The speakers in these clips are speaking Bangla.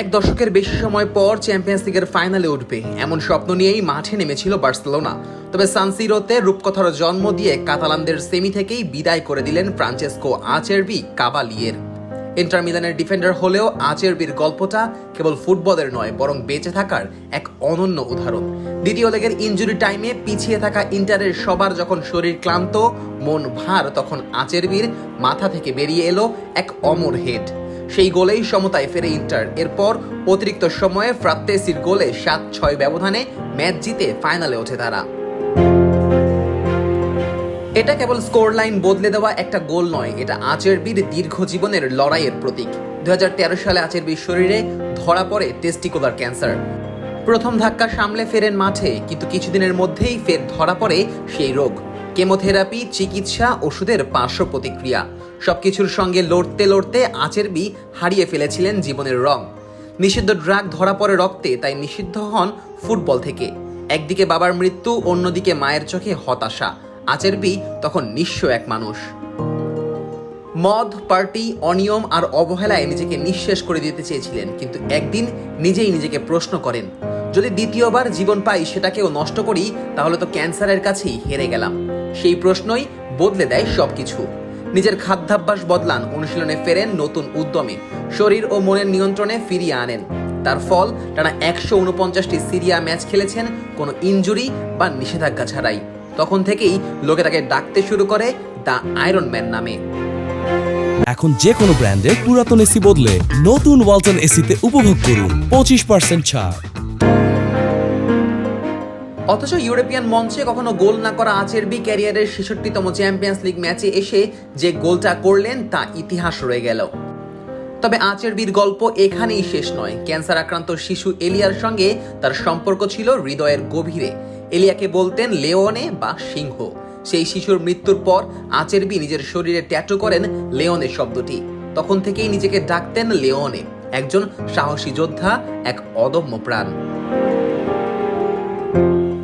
এক দশকের বেশি সময় পর চ্যাম্পিয়ন্স লিগের ফাইনালে উঠবে। এমন স্বপ্ন নিয়েই মাঠে নেমেছিল বার্সেলোনা। তবে সানসিরোতে রূপকথার জন্ম দিয়ে কাতালানদের সেমি থেকেই বিদায় করে দিলেন ফ্রান্সেসকো আচেরবি কাবালিয়ের ইন্টার মিলানের ডিফেন্ডার হলেও আচেরবির গল্পটা কেবল ফুটবলের নয়, বরং বেঁচে থাকার এক অনন্য উদাহরণ। দ্বিতীয় লেগের ইঞ্জুরি টাইমে পিছিয়ে থাকা ইন্টারের সবার যখন শরীর ক্লান্ত, মন ভার, তখন আচেরবির মাথা থেকে বেরিয়ে এলো এক অমর হেড সেই গোলেই সমতায় ফেরে ইন্টার। এরপর অতিরিক্ত সময়ে ফ্রাত্তেসির গোলে সাত ছয় ব্যবধানে ম্যাচ জিতে ফাইনালে ওঠে তারা। এটা কেবল স্কোর লাইন বদলে দেওয়া একটা গোল নয়, এটা আচেরবির দীর্ঘ জীবনের লড়াইয়ের প্রতীক। দু হাজার তেরো সালে আচেরবির শরীরে ধরা পড়ে টেস্টিকুলার ক্যান্সার প্রথম ধাক্কা সামলে ফেরেন মাঠে, কিন্তু কিছুদিনের মধ্যেই ফের ধরা পড়ে সেই রোগ। কেমোথেরাপি, চিকিৎসা, ওষুধের পার্শ্ব প্রতিক্রিয়া। সবকিছুর সঙ্গে লড়তে লড়তে আচেরবি হারিয়ে ফেলেছিলেন জীবনের রং। নিষিদ্ধ ড্রাগ ধরা পড়ে রক্তে, তাই নিষিদ্ধ হন ফুটবল থেকে। একদিকে বাবার মৃত্যু, অন্যদিকে মায়ের চোখে হতাশা। আচেরবি তখন নিঃস্ব এক মানুষ। মদ, পার্টি, অনিয়ম আর অবহেলায় নিজেকে নিঃশেষ করে দিতে চেয়েছিলেন, কিন্তু একদিন নিজেই নিজেকে প্রশ্ন করেন যদি দ্বিতীয়বার জীবন পাই সেটাকেও নষ্ট করি, তাহলে তো ক্যান্সারের কাছেই হেরে গেলাম। সেই প্রশ্নই বদলে দেয় সবকিছু। নিজের খাদ্যাভ্যাস বদলান, অনুশীলনে ফেরেন নতুন উদ্যমে। শরীর ও মনের নিয়ন্ত্রণে ফিরিয়ে আনেন। তার ফল, টানা একশো উনপঞ্চাশটি সিরিয়া ম্যাচ খেলেছেন, কোনো ইনজুরি বা নিষেধাজ্ঞা ছাড়াই। তখন থেকেই লোকে তাকে ডাকতে শুরু করে দ্য আয়রন ম্যান নামে। এখন যে কোনো ব্র্যান্ডের পুরাতন এসি বদলে নতুন ওয়ালটন এসিতে উপভোগ করুন পঁচিশ পার্সেন্ট ছাড়। অথচ ইউরোপিয়ান মঞ্চে কখনো গোল না করা আচেরবি ক্যারিয়ারের ছেষট্টিতম চ্যাম্পিয়ন্স লিগ ম্যাচে এসে যে গোলটা করলেন, তা ইতিহাস রয়ে গেল। তবে আচেরবির গল্প এখানেই শেষ নয়। ক্যান্সার আক্রান্ত শিশু এলিয়ার সঙ্গে তার সম্পর্ক ছিল হৃদয়ের গভীরে। এলিয়াকে বলতেন লেওনে বা সিংহ। সেই শিশুর মৃত্যুর পর আচেরবি নিজের শরীরে ট্যাটু করেন লেওনে শব্দটি। তখন থেকেই নিজেকে ডাকতেন লেওনে, একজন সাহসী যোদ্ধা, এক অদম্য প্রাণ।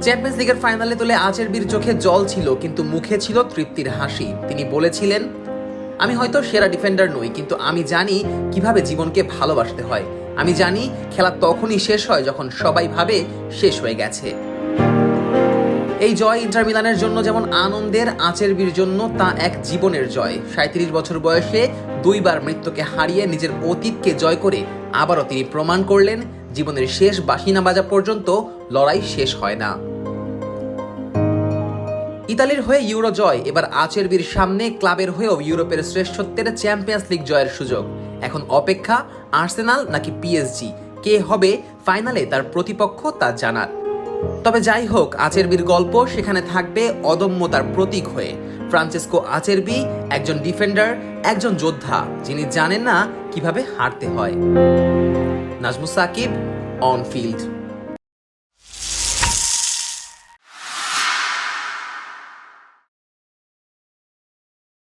চ্যাম্পিয়ন্স লিগের ফাইনালে তুলে আচেরবির চোখে জল ছিল, কিন্তু মুখে ছিল তৃপ্তির হাসি। তিনি বলেছিলেন, আমি হয়তো সেরা ডিফেন্ডার নই, কিন্তু আমি জানি কীভাবে জীবনকে ভালোবাসতে হয়। আমি জানি খেলা তখনই শেষ হয় যখন সবাই ভাবে শেষ হয়ে গেছে। এই জয় ইন্টার মিলানের জন্য যেমন আনন্দের আচেরবির জন্য তা এক জীবনের জয়। সাঁত্রিশ বছর বয়সে দুইবার মৃত্যুকে হারিয়ে নিজের অতীতকে জয় করে আবারও তিনি প্রমাণ করলেন, জীবনের শেষ বাসিনা বাজা পর্যন্ত লড়াই শেষ হয় না। ইতালির হয়ে ইউরো জয়, এবার আচেরবির সামনে ক্লাবের হয়েও ইউরোপের শ্রেষ্ঠত্বের চ্যাম্পিয়ন্স লিগ জয়ের সুযোগ। এখন অপেক্ষা আর্সেনাল নাকি পিএসজি কে হবে ফাইনালে তার প্রতিপক্ষ তা জানার। তবে যাই হোক আচেরবির গল্প সেখানে থাকবে অদম্যতার প্রতীক হয়ে। ফ্রান্সেসকো আচেরবি একজন ডিফেন্ডার, একজন যোদ্ধা, যিনি জানেন না কীভাবে হারতে হয়। Najmus Shakib on field